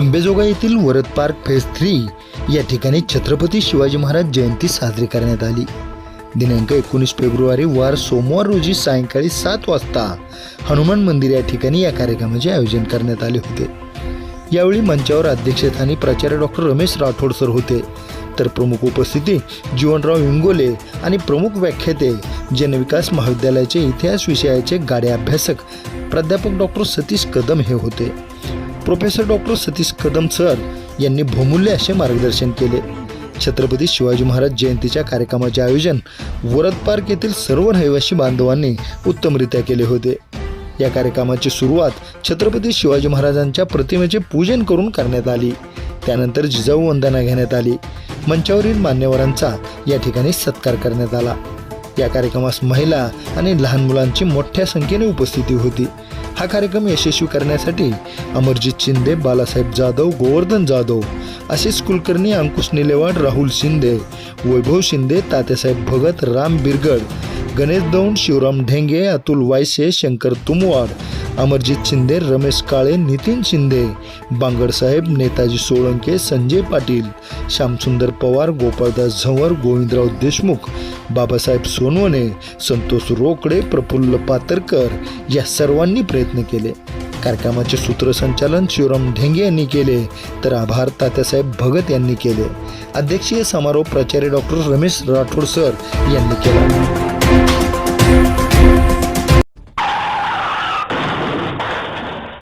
अंबेजोगा येथील Varad park phase three या ठिकाणी छत्रपती शिवाजी महाराज जयंती साजरी करण्यात आली. दिनांक एकोणीस फेब्रुवारी वार सोमवार रोजी सायंकाळी सात वाजता हनुमान मंदिर या ठिकाणी या कार्यक्रमाचे आयोजन करण्यात आले होते. यावेळी मंचावर अध्यक्षस्थानी प्राचार्य डॉक्टर रमेश राठोड सर होते. तर प्रमुख उपस्थिती जीवनराव इंगोले आणि प्रमुख व्याख्याते जनविकास महाविद्यालयाचे इतिहास विषयाचे गाडे अभ्यासक प्राध्यापक डॉक्टर सतीश कदम हे होते. Professor doctor Satish Kadam sir यांनी बहुमूल्य असे मार्गदर्शन केले. छत्रपती शिवाजी महाराज जयंतीच्या कार्यक्रमाचे आयोजन वरद पार्क येथील सर्व रहिवासी बांधवांनी उत्तमरित्या केले होते. या कार्यक्रमाची सुरुवात छत्रपती शिवाजी महाराजांच्या प्रतिमेचे पूजन करून करण्यात आली. त्यानंतर जिजाऊ वंदना घेण्यात आली. मंचावरील मान्यवरांचा या ठिकाणी सत्कार करण्यात आला. या कार्यक्रमास महिला आणि लहान मुलांची मोठ्या संख्येने उपस्थिती होती. हा कार्यक्रम यशस्वी करण्यासाठी अमरजित शिंदे बालासाहेब जाधव गोवर्धन जाधव आशिष कुलकर्णी अंकुश निलेवाड राहुल शिंदे वैभव शिंदे तात्यासाहेब भगत राम बिरगड गणेश दौंड शिवराम ढेंगे अतुल वायसे शंकर तुमवाड अमरजित शिंदे रमेश काळे नितीन शिंदे बांगडसाहेब नेताजी सोळंके संजय पाटील श्यामसुंदर पवार गोपाळदास झंवर गोविंदराव देशमुख बाबासाहेब सोनवणे संतोष रोकडे प्रफुल्ल पातरकर या सर्वांनी प्रयत्न केले. कार्यक्रमाचे सूत्रसंचालन शिवराम ढेंगे यांनी केले. तर आभार तात्यासाहेब भगत यांनी केले. अध्यक्षीय समारोह प्राचार्य डॉक्टर रमेश राठोड सर यांनी केला.